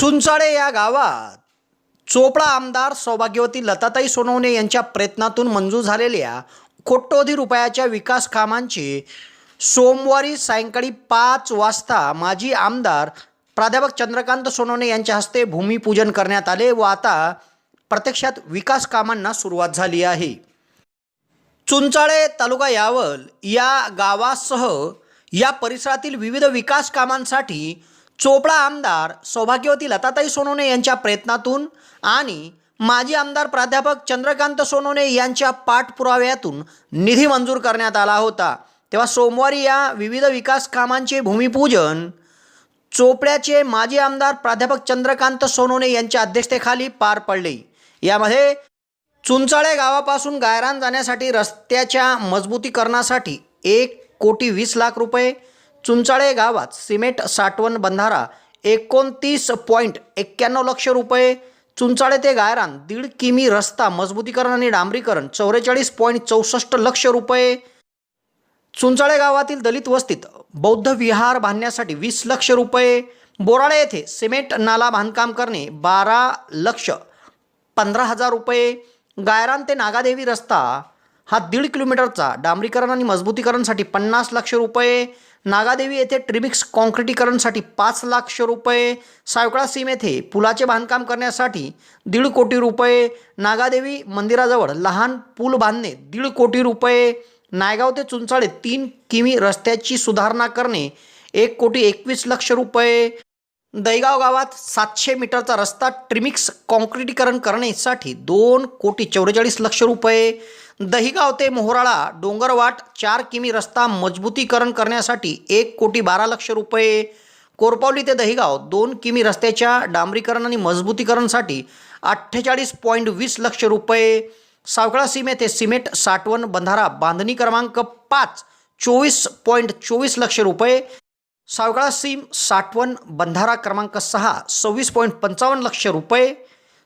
चुंचाळे या गावात. चोपडा आमदार सौभाग्यवती लताताई सोनवणे यांच्या प्रयत्नातून मंजूर झालेल्या कोट्यवधी रुपयाच्या विकास कामांचे सोमवारी सायंकाळी पाच वाजता माजी आमदार प्राध्यापक चंद्रकांत सोनवणे यांच्या हस्ते भूमिपूजन करण्यात आले व आता प्रत्यक्षात विकास कामांना सुरुवात झाली आहे. चुंचाळे तालुका यावल या गावासह या परिसरातील विविध विकास कामांसाठी चोपडा आमदार सौभाग्यवती लताताई सोनवणे यांच्या प्रयत्नातून आणि माजी आमदार प्राध्यापक चंद्रकांत सोनवणे यांच्या पाठपुराव्यातून निधी मंजूर करण्यात आला होता. तेव्हा सोमवारी या विविध विकास कामांचे भूमिपूजन चोपड्याचे माजी आमदार प्राध्यापक चंद्रकांत सोनवणे यांच्या अध्यक्षतेखाली पार पडले. यामध्ये चुंचाळे गावापासून गायरान जाण्यासाठी रस्त्याच्या मजबूतीकरणासाठी एक कोटी वीस लाख रुपये चुंचाळे गावात सिमेंट साठवण बंधारा एकोणतीस पॉईंट एक्क्याण्णव लक्ष रुपये. चुंचाळे ते गायरान दीड किमी रस्ता मजबूतीकरण आणि डांबरीकरण चौवेचाळीस पॉईंट चौसष्ट लक्ष रुपये. चुंचाळे गावातील दलित वस्तीत बौद्ध विहार बांधण्यासाठी वीस लक्ष रुपये. बोराळे येथे सिमेंट नाला बांधकाम करणे बारा लक्ष पंधरा हजार रुपये. गायरान ते नागादेवी रस्ता हा दीड किलोमीटरचा डांबरीकरण आणि मजबूतीकरणसाठी पन्नास लक्ष रुपये नागादेवी येथे ट्रिमिक्स कॉन्क्रिटीकरणसाठी पाच लाख रुपये सावकळा सीम येथे पुलाचे बांधकाम करण्यासाठी दीड कोटी रुपये नागादेवी मंदिराजवळ लहान पूल बांधणे दीड कोटी रुपये नायगाव ते चुंचाळे तीन किमी रस्त्याची सुधारणा करणे एक कोटी एकवीस लक्ष रुपये. दैगाव गावात सातशे मीटरचा रस्ता ट्रिमिक्स कॉन्क्रिटीकरण करण्यासाठी दोन कोटी चौवेचाळीस लक्ष रुपये. दहिगाव ते मोहराळा डोंगरवाट चार किमी रस्ता मजबूतीकरण करण्यासाठी एक कोटी बारा लक्ष रुपये. कोरपावली ते दहिगाव दोन किमी रस्त्याच्या डांबरीकरण आणि मजबूतीकरणसाठी अठ्ठेचाळीस पॉईंट वीस लक्ष रुपये. सावकळा सीमे ते सिमेंट साठवण बंधारा बांधणी क्रमांक पाच चोवीस पॉईंट चोवीस लक्ष रुपये. सावकाळा सीम साठवण बंधारा क्रमांक सहा सव्वीस पॉईंट पंचावन्न लक्ष रुपये.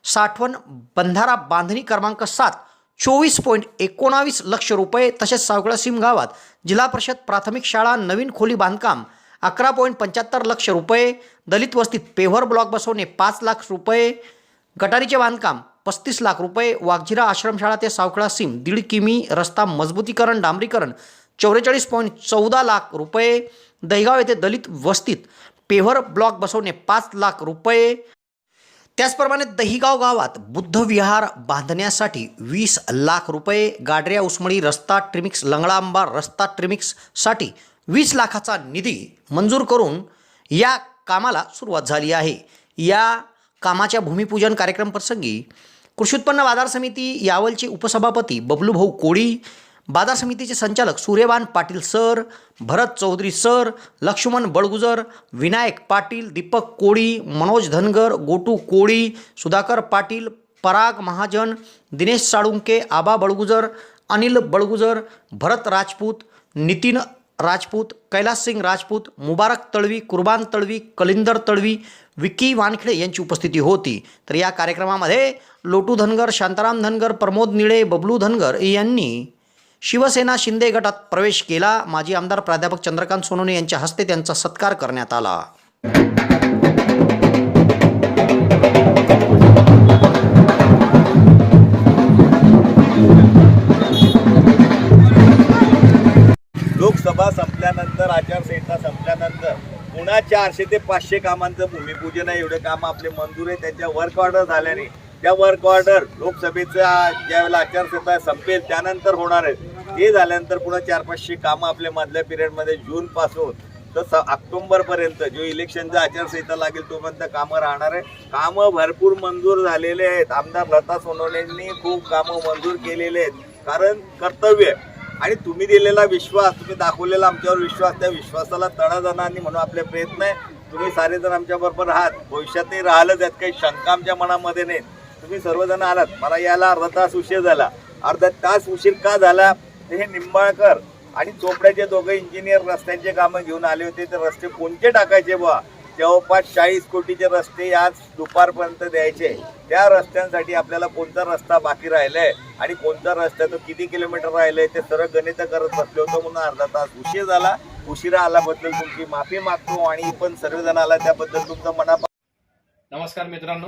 साठवण बंधारा बांधणी क्रमांक सात चोवीस पॉईंट एकोणावीस लक्ष रुपये. तसेच सावकाळा सीम गावात जिल्हा परिषद प्राथमिक शाळा नवीन खोली बांधकाम अकरा पॉईंट पंच्याहत्तर लक्ष रुपये. दलित वस्तीत पेव्हर ब्लॉक बसवणे पाच लाख रुपये. गटारीचे बांधकाम पस्तीस लाख रुपये. वाघजिरा आश्रमशाळा ते सावखळा सीम दीड किमी. रस्ता मजबूतीकरण डांबरीकरण चौवेचाळीस पॉईंट चौदा लाख रुपये. दहिगाव येथे दलित वस्तीत पेव्हर ब्लॉक बसवणे पाच लाख रुपये. त्याचप्रमाणे दहिगाव गावात बुद्ध विहार बांधण्यासाठी वीस लाख रुपये गाडऱ्या उस्मळी रस्ता ट्रिमिक्स लंगळांबा रस्ता ट्रिमिक्ससाठी वीस लाखाचा निधी मंजूर करून या कामाला सुरुवात झाली आहे. या कामाच्या भूमिपूजन कार्यक्रम प्रसंगी कृषी उत्पन्न बाजार समिती यावलचे उपसभापती बबलूभाऊ कोळी बाजार समितीचे संचालक सूर्यबान पाटील सर भरत चौधरी सर लक्ष्मण बळगुजर विनायक पाटील दीपक कोळी मनोज धनगर गोटू कोळी सुधाकर पाटील पराग महाजन दिनेश साळुंके आबा बळगुजर अनिल बळगुजर भरत राजपूत नितीन राजपूत कैलास सिंग राजपूत मुबारक तळवी कुर्बान तळवी कलिंदर तळवी विकी वानखेडे यांची उपस्थिती होती. तर या कार्यक्रमामध्ये लोटू धनगर शांताराम धनगर प्रमोद निळे बबलू धनगर यांनी शिवसेना शिंदे गटात प्रवेश केला. माजी आमदार प्राध्यापक चंद्रकांत सोनवणे यांच्या हस्ते त्यांचा सत्कार करण्यात आला. लोकसभा संपल्यानंतर आचारसंहिता संपल्यानंतर पुन्हा चारशे ते पाचशे कामांचं भूमिपूजन आहे. एवढे काम आपले मंजूर आहे. त्यांच्या वर्क ऑर्डर झाल्याने त्या वर्क ऑर्डर लोकसभेचा ज्यावेळेला आचारसंहिता संपेल त्यानंतर होणार आहेत ते झाल्यानंतर पुन्हा चार पाचशे कामं आपल्या मधल्या पिरियडमध्ये जूनपासून तर स ऑक्टोंबरपर्यंत जो इलेक्शनचा आचारसंहिता लागेल तोपर्यंत कामं राहणार आहे. कामं भरपूर मंजूर झालेले आहेत. आमदार लता सोनवणेंनी खूप कामं मंजूर केलेले आहेत. कारण कर्तव्य आहे. आणि तुम्ही दिलेला विश्वास तुम्ही दाखवलेला आमच्यावर विश्वास त्या विश्वासाला तडा जाणार नाही म्हणून आपले प्रयत्न आहे. तुम्ही सारेजण आमच्याबरोबर आहात भविष्यातही राहिलंच आहेत. काही शंका आमच्या मनामध्ये नाही. तुम्ही सर्वजण आलात. मला याला अर्धा तास उशीर झाला. अर्धा तास उशीर का झाला हे निंबाळकर आणि चोपड्याचे दोघे इंजिनियर रस्त्यांचे कामं घेऊन आले होते. ते रस्ते कोणते टाकायचे बुवा? जवळपास चाळीस कोटीचे रस्ते आज दुपारपर्यंत द्यायचे. त्या रस्त्यांसाठी आपल्याला कोणता रस्ता बाकी राहिलाय? आणि कोणता रस्ता तो किती किलोमीटर राहिलाय? ते सर्व गणित करत बसले होतो म्हणून अर्धा तास उशीर झाला. उशिरा आल्याबद्दल तुमची माफी मागतो आणि पण सर्वजण आला त्याबद्दल तुमचं मना नमस्कार मित्रांनो.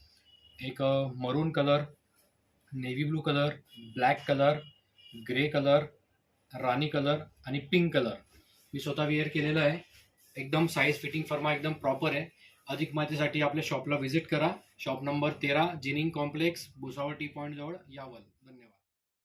एक maroon colour navy blue colour black colour grey colour राणी कलर आणि पिंक कलर मी स्वतः वेअर केलेलं आहे. एकदम साईज फिटिंग फर्मा एकदम प्रॉपर आहे. अधिक माहितीसाठी आपल्या शॉपला व्हिजिट करा. शॉप नंबर तेरा जिनिंग कॉम्प्लेक्स भुसावळ टी पॉईंटजवळ यावल. धन्यवाद.